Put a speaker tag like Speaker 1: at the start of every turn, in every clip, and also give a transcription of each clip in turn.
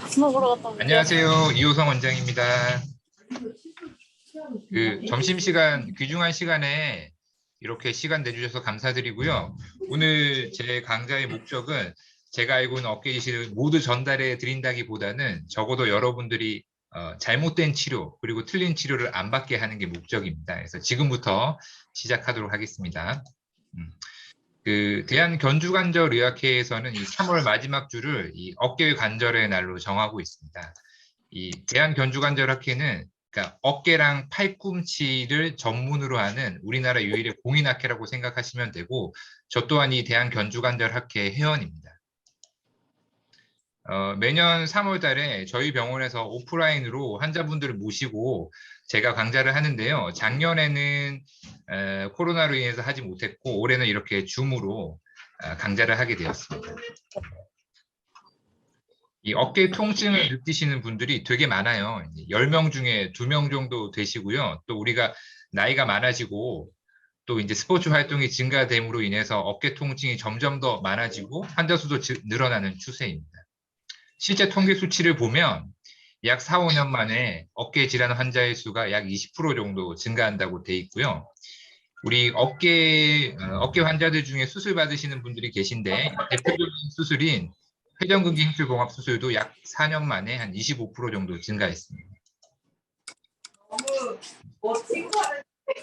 Speaker 1: 밥 먹으러 갔다 올게요.
Speaker 2: 안녕하세요. 이호성 원장입니다. 그 점심시간, 귀중한 시간에 이렇게 시간 내주셔서 감사드리고요. 오늘 제 강좌의 목적은 제가 알고 있는 어깨 지시를 모두 전달해 드린다기보다는 적어도 여러분들이 어, 잘못된 치료 그리고 틀린 치료를 안 받게 하는 게 목적입니다. 그래서 지금부터 시작하도록 하겠습니다. 음. 그 대한 견주관절의학회에서는 이 3월 마지막 주를 이 어깨 관절의 날로 정하고 있습니다. 이 대한 견주관절학회는 그러니까 어깨랑 팔꿈치를 전문으로 하는 우리나라 유일의 공인학회라고 생각하시면 되고 저 또한 이 대한 견주관절학회 회원입니다. 어, 매년 3월 달에 저희 병원에서 오프라인으로 환자분들을 모시고 제가 강좌를 하는데요. 작년에는 에, 코로나로 인해서 하지 못했고 올해는 이렇게 줌으로 아, 강좌를 하게 되었습니다. 이 어깨 통증을 느끼시는 분들이 되게 많아요. 10명 중에 2명 정도 되시고요. 또 우리가 나이가 많아지고 또 이제 스포츠 활동이 증가됨으로 인해서 어깨 통증이 점점 더 많아지고 환자 수도 지- 늘어나는 추세입니다. 실제 통계 수치를 보면 약 4, 5년 만에 어깨 질환 환자의 수가 약 20% 정도 증가한다고 돼 있고요. 우리 어깨 어, 어깨 환자들 중에 수술 받으시는 분들이 계신데 대표적인 수술인 회전근개 힘줄 봉합 수술도 약 4년 만에 한 25% 정도 증가했습니다.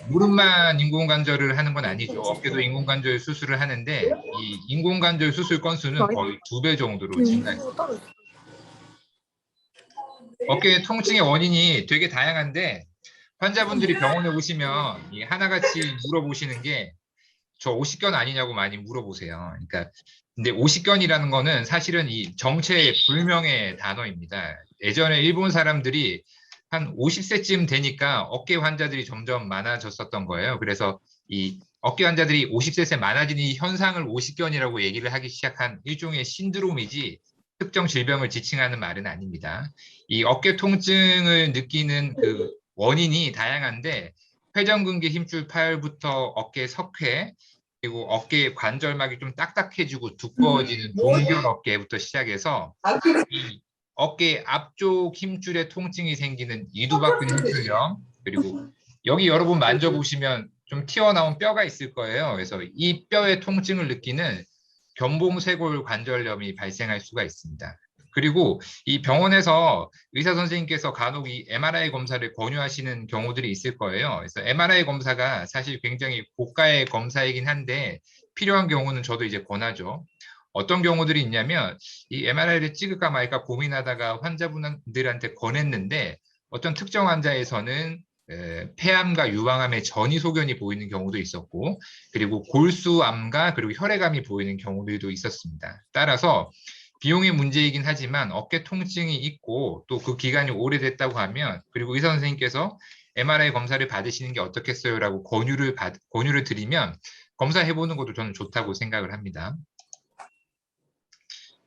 Speaker 2: 무릎만 인공관절을 하는 건 아니죠. 어깨도 인공관절 수술을 하는데 이 인공관절 수술 건수는 거의 두 배 정도로 증가했습니다. 어깨 통증의 원인이 되게 다양한데 환자분들이 병원에 오시면 이 하나같이 물어보시는 게 저 오십견 아니냐고 많이 물어보세요. 그러니까 근데 오십견이라는 거는 사실은 이 정체 불명의 단어입니다. 예전에 일본 사람들이 한 50세쯤 되니까 어깨 환자들이 점점 많아졌었던 거예요. 그래서 이 어깨 환자들이 50세에 많아지는 이 현상을 오십견이라고 얘기를 하기 시작한 일종의 신드롬이지 특정 질병을 지칭하는 말은 아닙니다. 이 어깨 통증을 느끼는 그 원인이 다양한데 회전근개 힘줄 팔부터 어깨 석회 그리고 어깨 관절막이 좀 딱딱해지고 두꺼워지는 동결 어깨부터 시작해서 이 어깨 앞쪽 힘줄에 통증이 생기는 이두박근 힘줄염 그리고 여기 여러분 만져보시면 좀 튀어나온 뼈가 있을 거예요. 그래서 이 뼈의 통증을 느끼는 견봉쇄골 관절염이 발생할 수가 있습니다. 그리고 이 병원에서 의사 선생님께서 간혹 이 MRI 검사를 권유하시는 경우들이 있을 거예요. 그래서 MRI 검사가 사실 굉장히 고가의 검사이긴 한데 필요한 경우는 저도 이제 권하죠. 어떤 경우들이 있냐면 이 MRI를 찍을까 말까 고민하다가 환자분들한테 권했는데 어떤 특정 환자에서는 에, 폐암과 유방암의 전이 소견이 보이는 경우도 있었고 그리고 골수암과 그리고 혈액암이 보이는 경우들도 있었습니다. 따라서 비용의 문제이긴 하지만 어깨 통증이 있고 또 그 기간이 오래됐다고 하면 그리고 의사 선생님께서 MRI 검사를 받으시는 게 어떻겠어요라고 권유를 받, 권유를 드리면 검사해 보는 것도 저는 좋다고 생각을 합니다.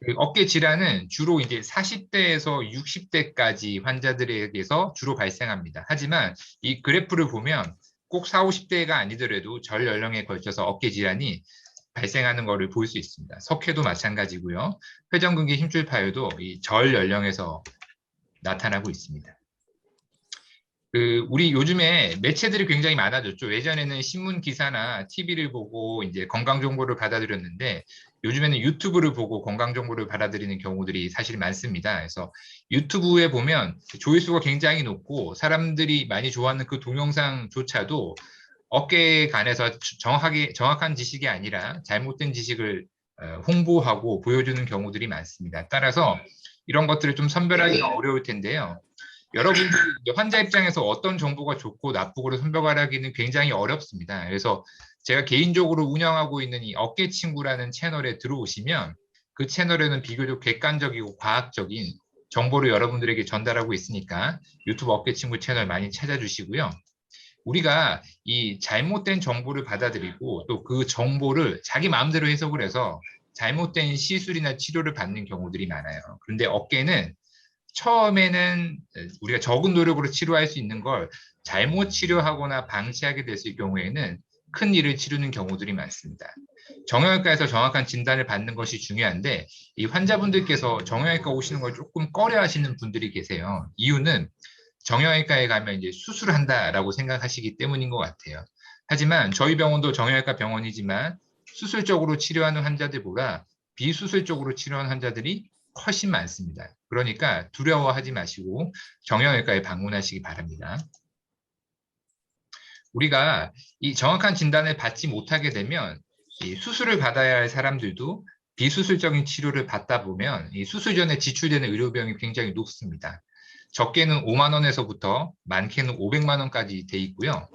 Speaker 2: 그 어깨 질환은 주로 이제 40대에서 60대까지 환자들에게서 주로 발생합니다. 하지만 이 그래프를 보면 꼭 40, 50대가 아니더라도 전 연령에 걸쳐서 어깨 질환이 발생하는 것을 볼 수 있습니다. 석회도 마찬가지고요. 회전근개 힘줄 파열도 이 절 연령에서 나타나고 있습니다. 그 우리 요즘에 매체들이 굉장히 많아졌죠. 예전에는 신문 기사나 TV를 보고 이제 건강 정보를 받아들였는데 요즘에는 유튜브를 보고 건강 정보를 받아들이는 경우들이 사실 많습니다. 그래서 유튜브에 보면 조회수가 굉장히 높고 사람들이 많이 좋아하는 그 동영상조차도 어깨에 관해서 정확하게 정확한 지식이 아니라 잘못된 지식을 어, 홍보하고 보여주는 경우들이 많습니다. 따라서 이런 것들을 좀 선별하기가 어려울 텐데요. 여러분들 환자 입장에서 어떤 정보가 좋고 나쁘고를 선별하기는 굉장히 어렵습니다. 그래서 제가 개인적으로 운영하고 있는 이 어깨 친구라는 채널에 들어오시면 그 채널에는 비교적 객관적이고 과학적인 정보를 여러분들에게 전달하고 있으니까 유튜브 어깨 친구 채널 많이 찾아주시고요. 우리가 이 잘못된 정보를 받아들이고 또 그 정보를 자기 마음대로 해석을 해서 잘못된 시술이나 치료를 받는 경우들이 많아요. 그런데 어깨는 처음에는 우리가 적은 노력으로 치료할 수 있는 걸 잘못 치료하거나 방치하게 됐을 경우에는 큰 일을 치르는 경우들이 많습니다. 정형외과에서 정확한 진단을 받는 것이 중요한데 이 환자분들께서 정형외과 오시는 걸 조금 꺼려 하시는 분들이 계세요. 이유는 정형외과에 가면 이제 수술한다라고 생각하시기 때문인 것 같아요. 하지만 저희 병원도 정형외과 병원이지만 수술적으로 치료하는 환자들보다 비수술적으로 치료하는 환자들이 훨씬 많습니다. 그러니까 두려워하지 마시고 정형외과에 방문하시기 바랍니다. 우리가 이 정확한 진단을 받지 못하게 되면 이 수술을 받아야 할 사람들도 비수술적인 치료를 받다 보면 이 수술 전에 지출되는 의료비용이 굉장히 높습니다. 적게는 5만 원에서부터 많게는 500만 원까지 돼 있고요.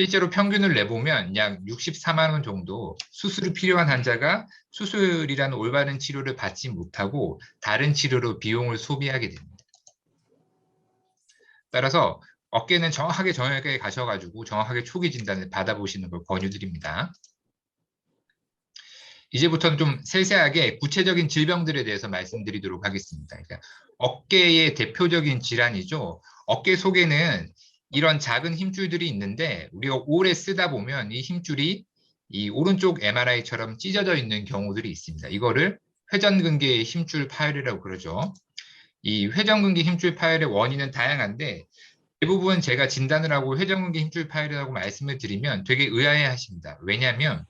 Speaker 2: 실제로 평균을 내보면 약 64만 원 정도 수술이 필요한 환자가 수술이라는 올바른 치료를 받지 못하고 다른 치료로 비용을 소비하게 됩니다. 따라서 어깨는 정확하게 정형외과에 가셔가지고 정확하게 초기 진단을 받아보시는 걸 권유드립니다. 이제부터는 좀 세세하게 구체적인 질병들에 대해서 말씀드리도록 하겠습니다. 그러니까 어깨의 대표적인 질환이죠. 어깨 속에는 이런 작은 힘줄들이 있는데 우리가 오래 쓰다 보면 이 힘줄이 이 오른쪽 MRI처럼 찢어져 있는 경우들이 있습니다. 이거를 회전근개의 힘줄 파열이라고 그러죠. 이 회전근개 힘줄 파열의 원인은 다양한데 대부분 제가 진단을 하고 회전근개 힘줄 파열이라고 말씀을 드리면 되게 의아해 하십니다. 왜냐하면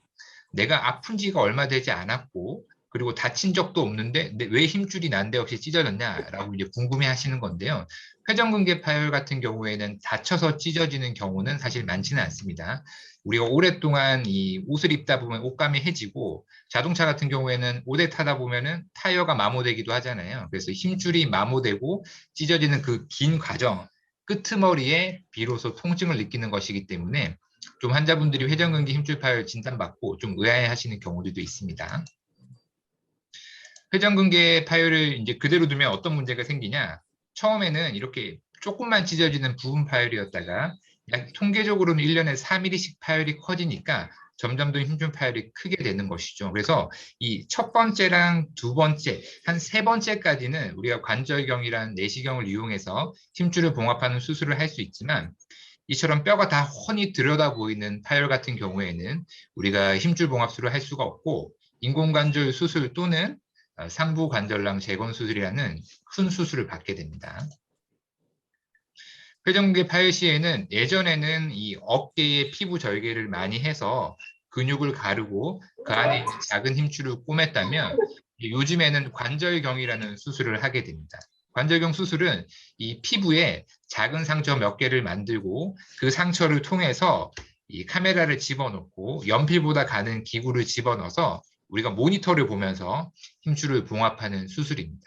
Speaker 2: 내가 아픈 지가 얼마 되지 않았고 그리고 다친 적도 없는데 왜 힘줄이 난데없이 찢어졌냐라고 이제 궁금해 하시는 건데요. 회전근개 파열 같은 경우에는 다쳐서 찢어지는 경우는 사실 많지는 않습니다. 우리가 오랫동안 이 옷을 입다 보면 옷감이 해지고 자동차 같은 경우에는 오래 타다 보면은 타이어가 마모되기도 하잖아요. 그래서 힘줄이 마모되고 찢어지는 그 긴 과정 끄트머리에 비로소 통증을 느끼는 것이기 때문에 좀 환자분들이 회전근개 힘줄 파열 진단받고 좀 의아해 하시는 경우들도 있습니다. 회전근개 파열을 이제 그대로 두면 어떤 문제가 생기냐? 처음에는 이렇게 조금만 찢어지는 부분 파열이었다가 약 통계적으로는 1년에 4mm씩 파열이 커지니까 점점 더 힘줄 파열이 크게 되는 것이죠. 그래서 이 첫 번째랑 두 번째, 한 세 번째까지는 우리가 관절경이라는 내시경을 이용해서 힘줄을 봉합하는 수술을 할 수 있지만 이처럼 뼈가 다 훤히 들여다 보이는 파열 같은 경우에는 우리가 힘줄 봉합술을 할 수가 없고 인공관절 수술 또는 상부 관절낭 재건 수술이라는 큰 수술을 받게 됩니다. 회전근개 파열 시에는 예전에는 이 어깨에 피부 절개를 많이 해서 근육을 가르고 그 안에 작은 힘줄을 꿰맸다면 요즘에는 관절경이라는 수술을 하게 됩니다. 관절경 수술은 이 피부에 작은 상처 몇 개를 만들고 그 상처를 통해서 이 카메라를 집어넣고 연필보다 가는 기구를 집어넣어서 우리가 모니터를 보면서 힘줄을 봉합하는 수술입니다.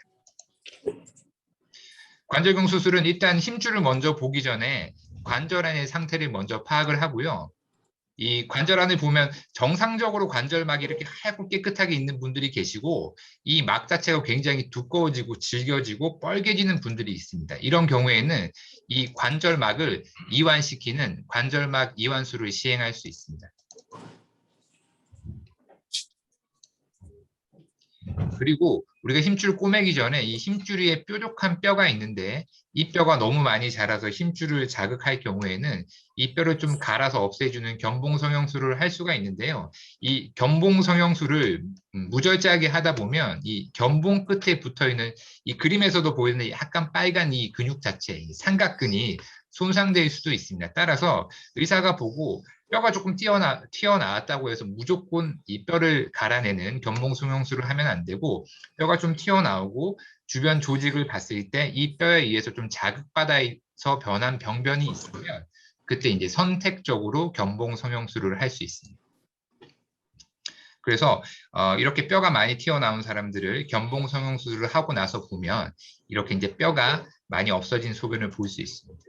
Speaker 2: 관절경 수술은 일단 힘줄을 먼저 보기 전에 관절 안의 상태를 먼저 파악을 하고요. 이 관절 안을 보면 정상적으로 관절막이 이렇게 하얗고 깨끗하게 있는 분들이 계시고 이 막 자체가 굉장히 두꺼워지고 질겨지고 뻘개지는 분들이 있습니다. 이런 경우에는 이 관절막을 이완시키는 관절막 이완술을 시행할 수 있습니다. 그리고 우리가 힘줄 꼬매기 전에 이 힘줄 위에 뾰족한 뼈가 있는데 이 뼈가 너무 많이 자라서 힘줄을 자극할 경우에는 이 뼈를 좀 갈아서 없애주는 견봉 성형술을 할 수가 있는데요. 이 견봉 성형술을 무절제하게 하다 보면 이 견봉 끝에 붙어 있는 이 그림에서도 보이는 약간 빨간 이 근육 자체, 이 삼각근이 손상될 수도 있습니다. 따라서 의사가 보고 뼈가 조금 튀어나, 튀어나왔다고 해서 무조건 이 뼈를 갈아내는 견봉성형술을 하면 안 되고 뼈가 좀 튀어나오고 주변 조직을 봤을 때 이 뼈에 의해서 좀 자극받아서 변한 병변이 있으면 그때 이제 선택적으로 견봉성형술을 할 수 있습니다. 그래서 어, 이렇게 뼈가 많이 튀어나온 사람들을 견봉성형술을 하고 나서 보면 이렇게 이제 뼈가 많이 없어진 소변을 볼 수 있습니다.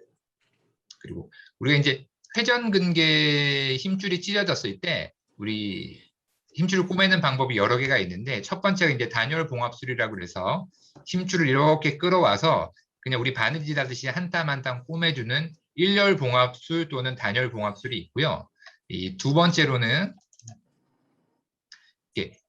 Speaker 2: 그리고 우리가 이제 회전근개 힘줄이 찢어졌을 때 우리 힘줄을 꼬매는 방법이 여러 개가 있는데 첫 번째가 이제 단열 봉합술이라고 그래서 힘줄을 이렇게 끌어와서 그냥 우리 바느질 하듯이 한 땀 한 땀 꼬매주는 일열 봉합술 또는 단열 봉합술이 있고요. 이 두 번째로는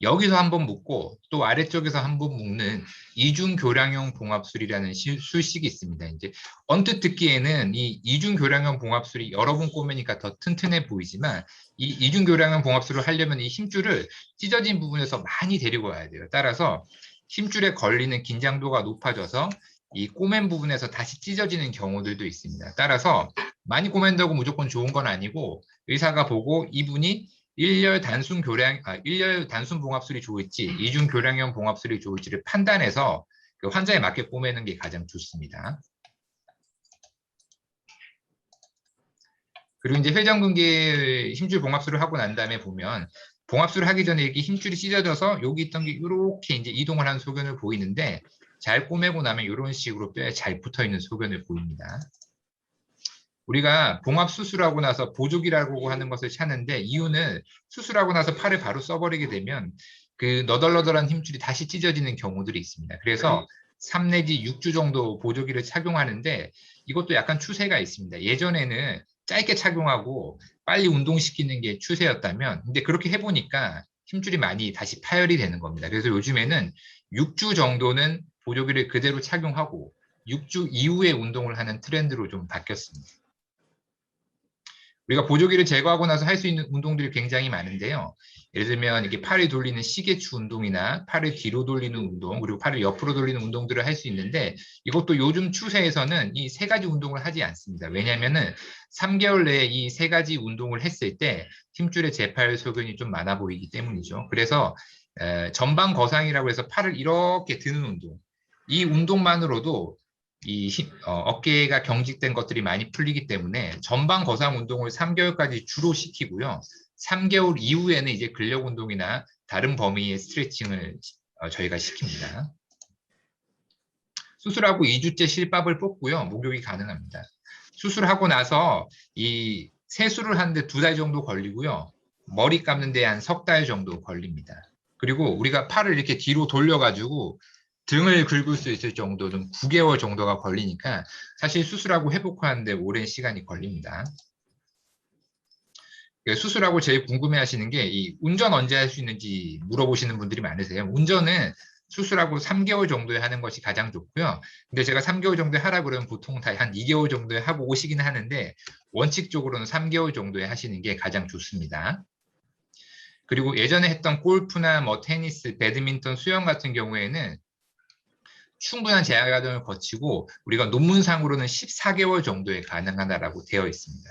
Speaker 2: 여기서 한번 묶고 또 아래쪽에서 한번 묶는 이중 교량형 봉합술이라는 시- 수식이 있습니다. 이제 언뜻 듣기에는 이 이중 교량형 봉합술이 여러 번 꼬매니까 더 튼튼해 보이지만 이 이중 교량형 봉합술을 하려면 이 힘줄을 찢어진 부분에서 많이 데리고 와야 돼요. 따라서 힘줄에 걸리는 긴장도가 높아져서 이 꼬맨 부분에서 다시 찢어지는 경우들도 있습니다. 따라서 많이 꼬맨다고 무조건 좋은 건 아니고 의사가 보고 이분이 일열 단순 교량, 아, 일열 단순 봉합술이 좋을지 이중 교량형 봉합술이 좋을지를 판단해서 그 환자에 맞게 꼬매는 게 가장 좋습니다. 그리고 이제 회전근개 힘줄 봉합술을 하고 난 다음에 보면 봉합술을 하기 전에 이렇게 힘줄이 찢어져서 여기 있던 게 이렇게 이제 이동을 하는 소견을 보이는데 잘 꼬매고 나면 이런 식으로 뼈에 잘 붙어 있는 소견을 보입니다. 우리가 봉합 수술하고 나서 보조기라고 하는 것을 찾는데 이유는 수술하고 나서 팔을 바로 써버리게 되면 그 너덜너덜한 힘줄이 다시 찢어지는 경우들이 있습니다. 그래서 3 내지 6주 정도 보조기를 착용하는데 이것도 약간 추세가 있습니다. 예전에는 짧게 착용하고 빨리 운동시키는 게 추세였다면 근데 그렇게 해보니까 힘줄이 많이 다시 파열이 되는 겁니다. 그래서 요즘에는 6주 정도는 보조기를 그대로 착용하고 6주 이후에 운동을 하는 트렌드로 좀 바뀌었습니다. 우리가 보조기를 제거하고 나서 할 수 있는 운동들이 굉장히 많은데요. 예를 들면 이렇게 팔을 돌리는 시계추 운동이나 팔을 뒤로 돌리는 운동, 그리고 팔을 옆으로 돌리는 운동들을 할 수 있는데 이것도 요즘 추세에서는 이 세 가지 운동을 하지 않습니다. 왜냐하면은 3개월 내에 이 세 가지 운동을 했을 때 힘줄의 재파열 소견이 좀 많아 보이기 때문이죠. 그래서 에, 전방 거상이라고 해서 팔을 이렇게 드는 운동, 이 운동만으로도 이 힘- 어, 어깨가 경직된 것들이 많이 풀리기 때문에 전방 거상 운동을 3개월까지 주로 시키고요. 3개월 이후에는 이제 근력 운동이나 다른 범위의 스트레칭을 어, 저희가 시킵니다. 수술하고 2주째 실밥을 뽑고요. 목욕이 가능합니다. 수술하고 나서 이 세수를 하는데 두 달 정도 걸리고요. 머리 감는 데 한 석 달 정도 걸립니다. 그리고 우리가 팔을 이렇게 뒤로 돌려가지고 등을 긁을 수 있을 정도는 9개월 정도가 걸리니까 사실 수술하고 회복하는데 오랜 시간이 걸립니다. 그 수술하고 제일 궁금해 하시는 게 이 운전 언제 할 수 있는지 물어보시는 분들이 많으세요. 운전은 수술하고 3개월 정도에 하는 것이 가장 좋고요. 근데 제가 3개월 정도에 하라 그러면 보통 다 한 2개월 정도에 하고 오시긴 하는데 원칙적으로는 3개월 정도에 하시는 게 가장 좋습니다. 그리고 예전에 했던 골프나 뭐 테니스, 배드민턴, 수영 같은 경우에는 충분한 재활 과정을 거치고 우리가 논문상으로는 14개월 정도에 가능하다라고 되어 있습니다.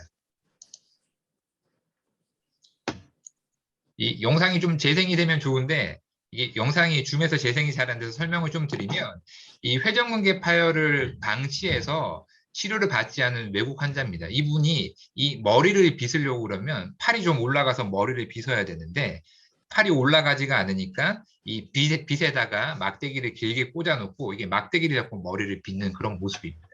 Speaker 2: 이 영상이 좀 재생이 되면 좋은데 이게 영상이 줌에서 재생이 잘 안 돼서 설명을 좀 드리면 이 회전근개 파열을 방치해서 치료를 받지 않은 외국 환자입니다. 이분이 이 머리를 빗으려고 그러면 팔이 좀 올라가서 머리를 빗어야 되는데 팔이 올라가지가 않으니까 이 빗에, 빗에다가 막대기를 길게 꽂아놓고 이게 막대기를 잡고 머리를 빗는 그런 모습입니다.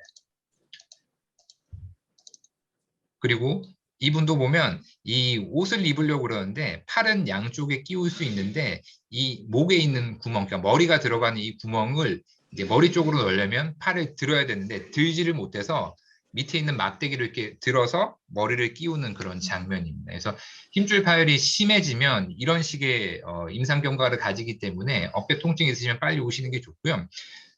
Speaker 2: 그리고 이분도 보면 이 옷을 입으려고 그러는데 팔은 양쪽에 끼울 수 있는데 이 목에 있는 구멍, 그러니까 머리가 들어가는 이 구멍을 이제 머리 쪽으로 넣으려면 팔을 들어야 되는데 들지를 못해서 밑에 있는 막대기를 이렇게 들어서 머리를 끼우는 그런 장면입니다. 그래서 힘줄 파열이 심해지면 이런 식의 어, 임상 경과를 가지기 때문에 어깨 통증 있으시면 빨리 오시는 게 좋고요.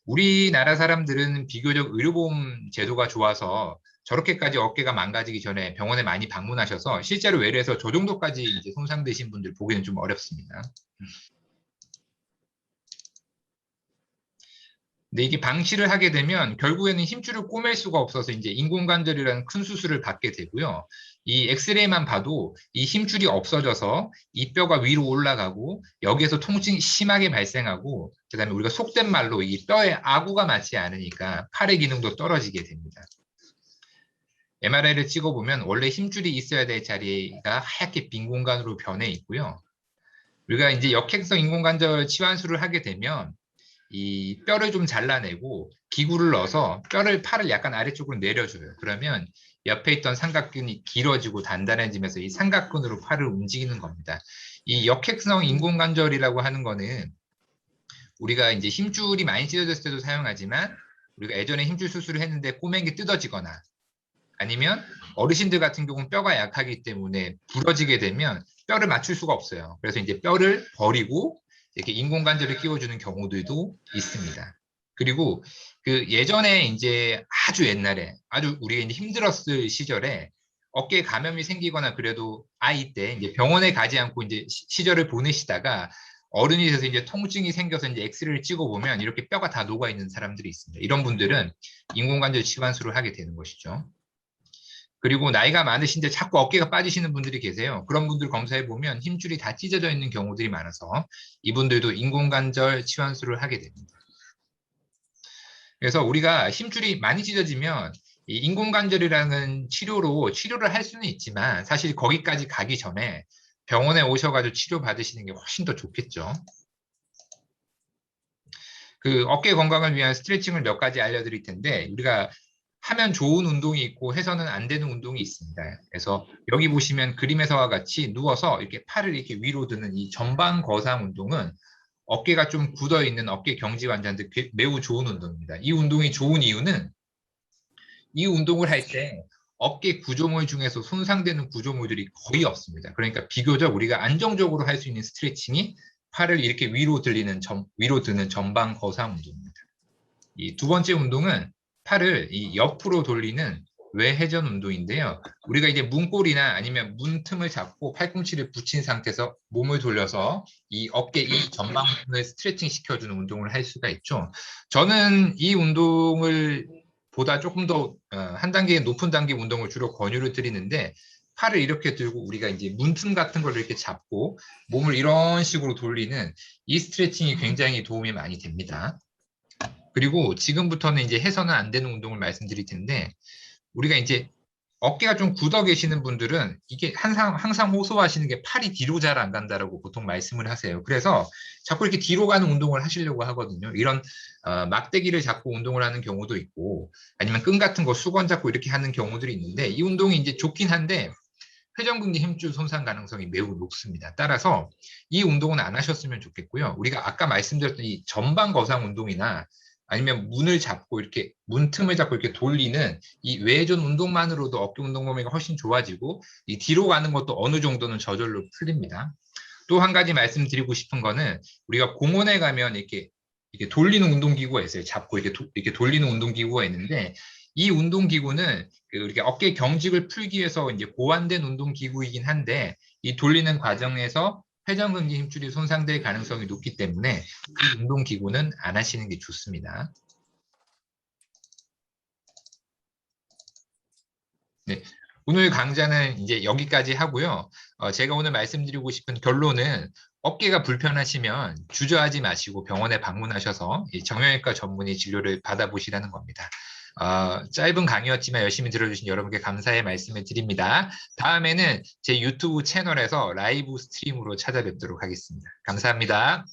Speaker 2: 우리나라 사람들은 비교적 의료보험 제도가 좋아서 저렇게까지 어깨가 망가지기 전에 병원에 많이 방문하셔서 실제로 외래에서 저 정도까지 이제 손상되신 분들 보기는 좀 어렵습니다. 근데 이게 방치를 하게 되면 결국에는 힘줄을 꼬맬 수가 없어서 이제 인공관절이라는 큰 수술을 받게 되고요. 이 엑스레이만 봐도 이 힘줄이 없어져서 이 뼈가 위로 올라가고 여기에서 통증이 심하게 발생하고 그다음에 우리가 속된 말로 이 뼈에 아구가 맞지 않으니까 팔의 기능도 떨어지게 됩니다. MRI를 찍어보면 원래 힘줄이 있어야 될 자리가 하얗게 빈 공간으로 변해 있고요. 우리가 이제 역행성 인공관절 치환술을 하게 되면 이 뼈를 좀 잘라내고 기구를 넣어서 뼈를 팔을 약간 아래쪽으로 내려줘요. 그러면 옆에 있던 삼각근이 길어지고 단단해지면서 이 삼각근으로 팔을 움직이는 겁니다. 이 역행성 인공관절이라고 하는 거는 우리가 이제 힘줄이 많이 찢어졌을 때도 사용하지만 우리가 예전에 힘줄 수술을 했는데 게 뜯어지거나 아니면 어르신들 같은 경우는 뼈가 약하기 때문에 부러지게 되면 뼈를 맞출 수가 없어요. 그래서 이제 뼈를 버리고 이렇게 인공관절을 끼워주는 경우들도 있습니다. 그리고 그 예전에 이제 아주 옛날에 아주 우리가 이제 힘들었을 시절에 어깨에 감염이 생기거나 그래도 아이 때 이제 병원에 가지 않고 이제 시- 시절을 보내시다가 어른이 돼서 이제 통증이 생겨서 이제 엑스레이를 찍어 보면 이렇게 뼈가 다 녹아 있는 사람들이 있습니다. 이런 분들은 인공관절 치관술을 하게 되는 것이죠. 그리고 나이가 많으신데 자꾸 어깨가 빠지시는 분들이 계세요. 그런 분들 검사해 보면 힘줄이 다 찢어져 있는 경우들이 많아서 이분들도 인공관절 치환술을 하게 됩니다. 그래서 우리가 힘줄이 많이 찢어지면 이 인공관절이라는 치료로 치료를 할 수는 있지만 사실 거기까지 가기 전에 병원에 오셔가지고 치료 받으시는 게 훨씬 더 좋겠죠. 그 어깨 건강을 위한 스트레칭을 몇 가지 알려드릴 텐데 우리가 하면 좋은 운동이 있고 해서는 안 되는 운동이 있습니다. 그래서 여기 보시면 그림에서와 같이 누워서 이렇게 팔을 이렇게 위로 드는 이 전방 거상 운동은 어깨가 좀 굳어 있는 어깨 경직 환자한테 꽤- 매우 좋은 운동입니다. 이 운동이 좋은 이유는 이 운동을 할 때 어깨 구조물 중에서 손상되는 구조물들이 거의 없습니다. 그러니까 비교적 우리가 안정적으로 할 수 있는 스트레칭이 팔을 이렇게 위로 들리는 전, 위로 드는 전방 거상 운동입니다. 이 두 번째 운동은 팔을 이 옆으로 돌리는 외회전 운동인데요. 우리가 이제 문골이나 아니면 문틈을 잡고 팔꿈치를 붙인 상태에서 몸을 돌려서 이 어깨 이 전방을 스트레칭 시켜주는 운동을 할 수가 있죠. 저는 이 운동을 보다 조금 더 한 단계 높은 단계 운동을 주로 권유를 드리는데 팔을 이렇게 들고 우리가 이제 문틈 같은 걸 이렇게 잡고 몸을 이런 식으로 돌리는 이 스트레칭이 굉장히 도움이 많이 됩니다. 그리고 지금부터는 이제 해서는 안 되는 운동을 말씀드릴 텐데 우리가 이제 어깨가 좀 굳어 계시는 분들은 이게 항상 항상 호소하시는 게 팔이 뒤로 잘 안 간다라고 보통 말씀을 하세요. 그래서 자꾸 이렇게 뒤로 가는 운동을 하시려고 하거든요. 이런 어, 막대기를 잡고 운동을 하는 경우도 있고 아니면 끈 같은 거 수건 잡고 이렇게 하는 경우들이 있는데 이 운동이 이제 좋긴 한데 회전근개 힘줄 손상 가능성이 매우 높습니다. 따라서 이 운동은 안 하셨으면 좋겠고요. 우리가 아까 말씀드렸던 이 전방 거상 운동이나 아니면 문을 잡고 이렇게 문 틈을 잡고 이렇게 돌리는 이 외전 운동만으로도 어깨 운동 범위가 훨씬 좋아지고 이 뒤로 가는 것도 어느 정도는 저절로 풀립니다. 또 한 가지 말씀드리고 싶은 거는 우리가 공원에 가면 이렇게 이렇게 돌리는 운동기구가 있어요. 잡고 이렇게 도- 이렇게 돌리는 운동기구가 있는데 이 운동기구는 그 우리가 어깨 경직을 풀기 위해서 이제 고안된 운동기구이긴 한데 이 돌리는 과정에서 회전근개 힘줄이 손상될 가능성이 높기 때문에 이 운동기구는 안 하시는 게 좋습니다. 네, 오늘 강좌는 이제 여기까지 하고요. 어, 제가 오늘 말씀드리고 싶은 결론은 어깨가 불편하시면 주저하지 마시고 병원에 방문하셔서 이 정형외과 전문의 진료를 받아보시라는 겁니다. 어, 짧은 강의였지만 열심히 들어주신 여러분께 감사의 말씀을 드립니다. 다음에는 제 유튜브 채널에서 라이브 스트림으로 찾아뵙도록 하겠습니다. 감사합니다.